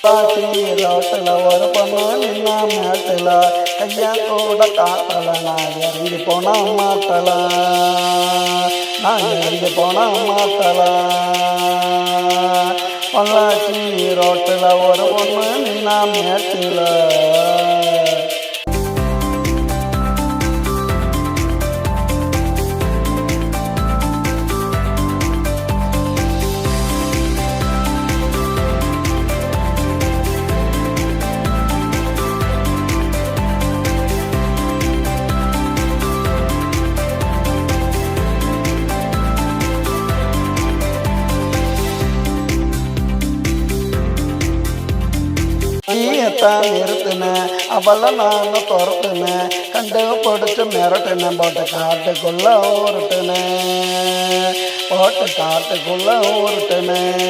ரோட்டில் ஒரு பொண்ணு நின்னா மேட்டில் கையா கூட காட்டல நான் இறங்கி போனா மாட்டல நான் இறங்கி போனா மாட்டல பொள்ளாச்சி ரோட்டில் ஒரு பொண்ணு நின்னா மேட்டில் நீயத்தான் நிறுத்தினேன். அவளை நான் துரத்துனேன். கண்டு பிடிச்சி மிரட்டினேன். போட்டு காட்டுக்குள்ள ஊருட்டுனேன். போட்டு காட்டுக்குள்ள ஊருட்டுனேன்.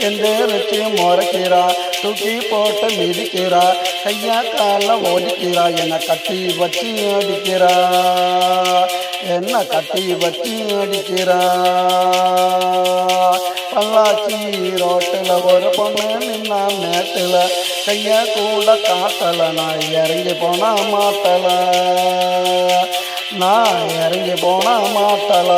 எந்திரிச்சு முறைக்கிறா? தூக்கி போட்டு மிதிக்கிறா? கையா கால ஓடிக்கிறா என்னை கட்டி வச்சு அடிக்கிறா? என்ன கட்டி வச்சு அடிக்கிறா? பல்லாச்சி ரோட்டில் ஒரு பொண்ணு நின்னா நேட்டில் கையை கூட காட்டல நான் இறங்கி போனால் மாட்டல. நான் இறங்கி போனால் மாட்டல.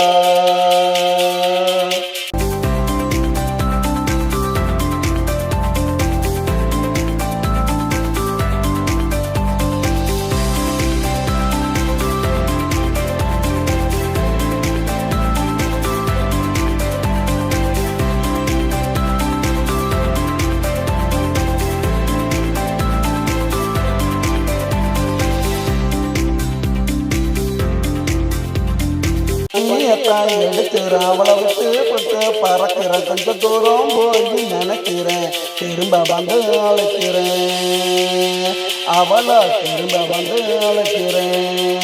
நீயத்தான் எடுக்கிறேன் அவளை விட்டு விட்டு பறக்கிறேன் கொஞ்சம் தூரம் போய் நினைக்கிறேன். திரும்ப வந்து அழைக்கிறேன். அவளை திரும்ப வந்து அழைக்கிறேன்.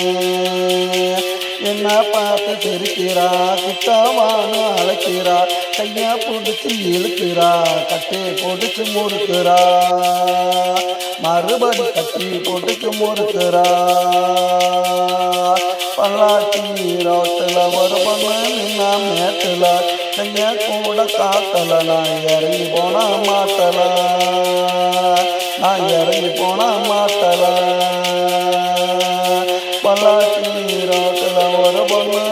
என்ன பார்த்து தெரிக்கிறா கிட்டவான்னு அழைக்கிறா. கையா பிடிச்சி இழுக்கிறா. கட்டி பிடிச்சி முறுக்கிறா. மறுபடி கட்டி பிடிச்சி முறுக்கிறா. பல்லாச்சி ரோட்டில் ஒரு பொண்ணு நின்னா மேட்டில் கூட காத்தல நான் இறங்கி போனா மாத்தல நான் இறங்கி போனா மாட்டல பல்லாச்சி ரோட்டில் ஒரு பொண்ணு